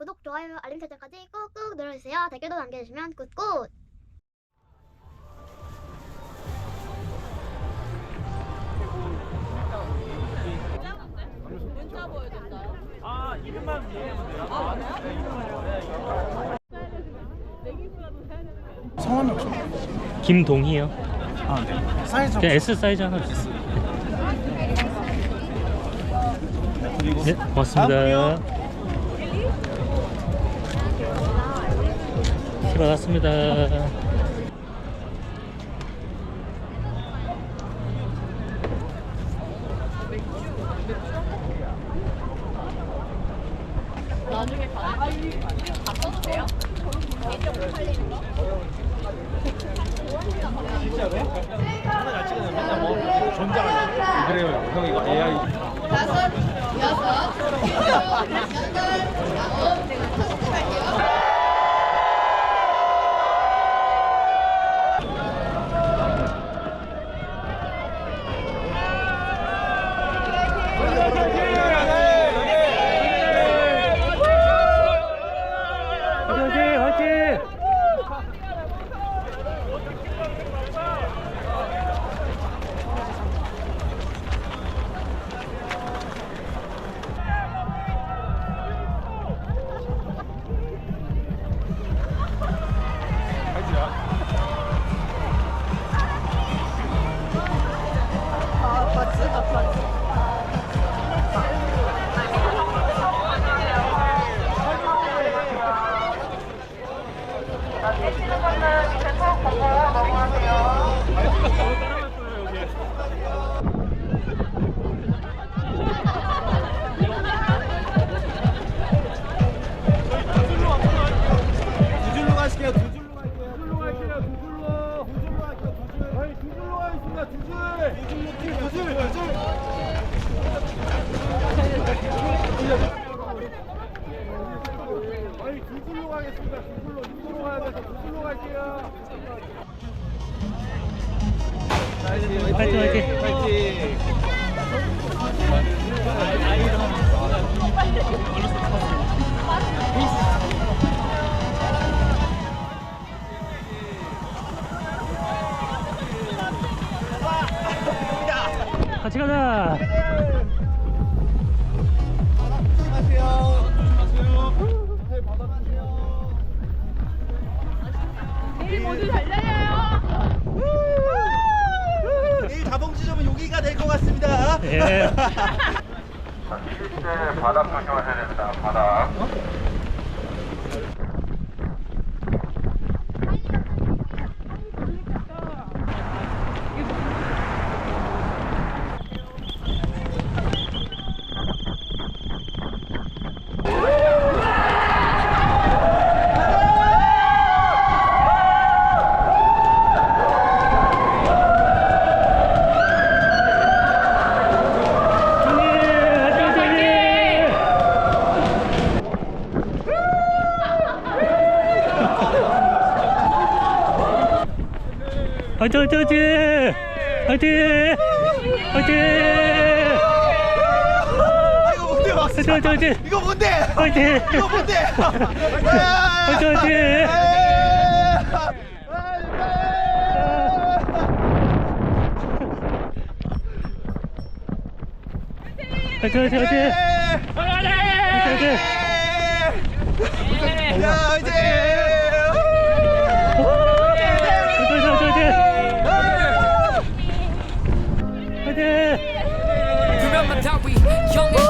구독, 좋아요, 알림 설정까지 꾹꾹 눌러주세요. 댓글도 남겨주시면 굿굿! 아, 이름만. 성함이 혹시? 김동희요. 아, 네. 사이즈 그냥 S 사이즈 하나 주세요. 그리고 네, 고맙습니다. 티 받았습니다. 나중에 가는 바꿔도 돼요? 하나 잘 찍으면 맨날 뭐 전자가 그래요. 형 이거 AI. 다섯, 여섯, 화이팅, 화이팅. 화이팅. 같이 가자! 자, 쉴때 바닥 조심하셔야 됩니다. 바닥. 화이팅, 화이팅, 화이팅! 화이팅! 화이팅! 화이팅, 화이팅, 화이팅! 이거 뭔데? 화이팅! 이거 뭔데? 화이팅, 화이팅! 화이팅, 화이팅, 화이팅! 화이팅, 화이팅! 야 화이팅, we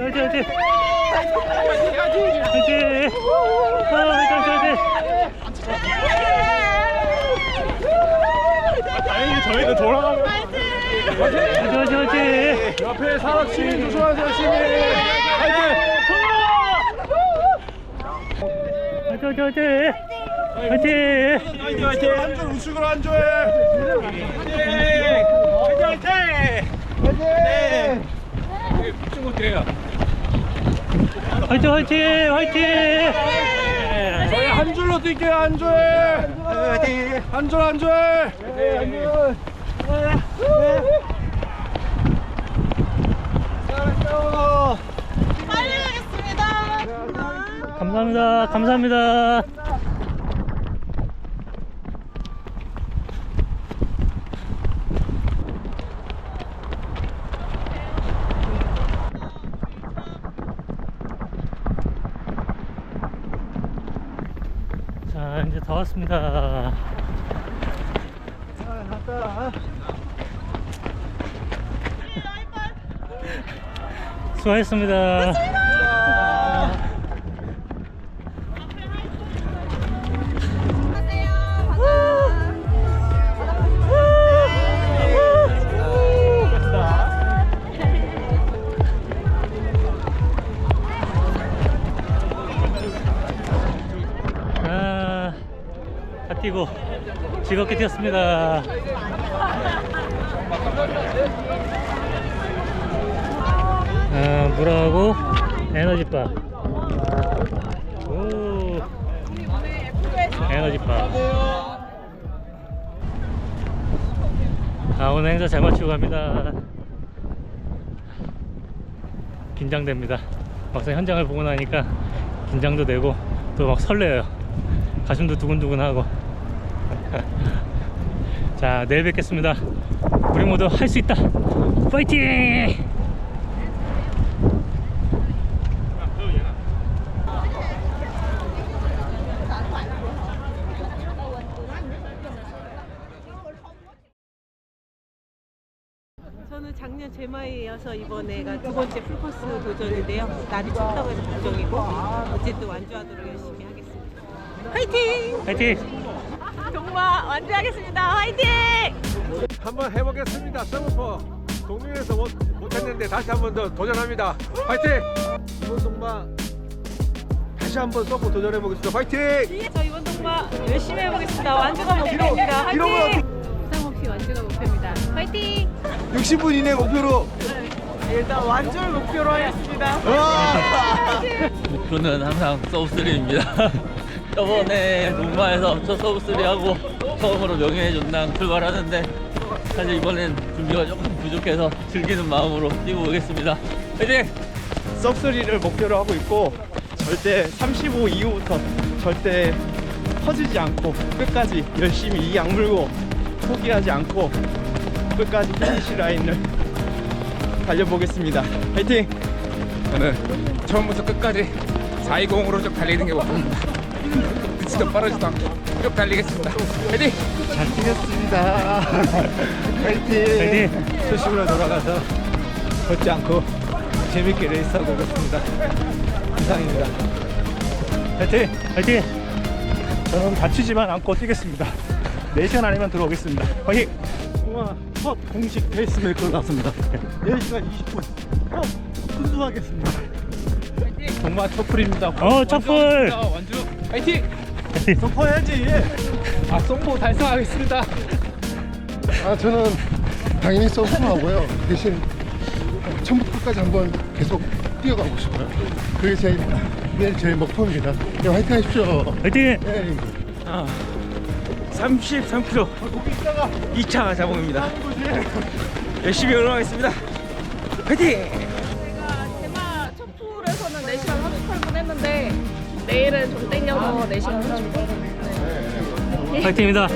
화이팅 화이팅 화이팅 화이팅 아 화이팅 화이팅 화이팅 다행히 저희는 돌아가면 화이팅 화이팅 화이팅 옆에 사람 시민 조심하세요 시민 화이팅 화이팅 화이팅 화이팅 화이팅 화이팅 화이팅 한줄 우측으로 한 줄. 화이팅 화이팅 화이팅 화이팅. 화이팅 화이팅 화이팅 저희 한 줄로 뛸게요 한 줄. 화이팅 한 줄 한 줄. 감사합니다 감사합니다 자 이제 다 왔습니다. 수고하셨습니다 뛰고 즐겁게 뛰었습니다. 아, 물하고 에너지바. 오, 에너지바. 아, 오늘 행사 잘 마치고 갑니다. 긴장됩니다. 막상 현장을 보고 나니까 긴장도 되고 또 막 설레요. 가슴도 두근두근하고. 자, 내일 뵙겠습니다. 우리 모두 할 수 있다. 파이팅! 저는 작년 제마이어서 이번에가 두 번째 풀코스 도전인데요. 날이 춥다고 해서 걱정이고 어쨌든 완주하도록 열심히 하겠습니다. 화이팅! 파이팅! 정말 완주하겠습니다. 화이팅! 한번 해보겠습니다. 서브퍼 동명에서 못, 못했는데 다시 한 번 더 도전합니다. 화이팅! 이번 동방 다시 한번 서브 도전해보겠습니다. 화이팅! 저 이번 동마 열심히 해보겠습니다. 완주가 목표입니다. 화이팅! 부상 없이 완주가 목표입니다. 화이팅! 60분 이내 목표로 일단 완주를 목표로 하겠습니다. 목표는 항상 서브3입니다. 저번에 동마에서 저 서브3 하고 처음으로 명예의 전당 출발하는데 사실 이번엔 준비가 조금 부족해서 즐기는 마음으로 뛰고 오겠습니다. 화이팅! 섭3를 목표로 하고 있고 절대 35 이후부터 절대 퍼지지 않고 끝까지 열심히 이 악물고 포기하지 않고 끝까지 피니시 라인을 달려보겠습니다. 화이팅! 저는 처음부터 끝까지 420으로 쭉 달리는 게 목표입니다. 그치도 빠르지도 않고 쭉 달리겠습니다. 화이팅! 잘 뛰겠습니다. 화이팅! 화이팅! 초심으로 돌아가서 걷지 않고 재밌게 레이스하고 오겠습니다. 이상입니다. 화이팅! 화이팅! 저는 다치지만 않고 뛰겠습니다. 4시간 안에만 들어오겠습니다. 화이팅! 우와, 첫 공식 페이스메이커로 나왔습니다. 4시간 20분. 어, 순수하겠습니다. 정말 터플입니다. 어, 첫불! 원주 화이팅! 덮어야지. 아 송보 달성하겠습니다. 아 저는 당연히 서브하고요. 대신 처음부터 끝까지 한번 계속 뛰어가고 싶어요. 그게 제 내일 제 목표입니다. 네, 화이팅 하십시오. 화이팅! 네. 33km 2차 자봉입니다. 열심히 응원하겠습니다. 화이팅! 내일은 좀 땡겨서 4시간 30분. 화이팅입니다.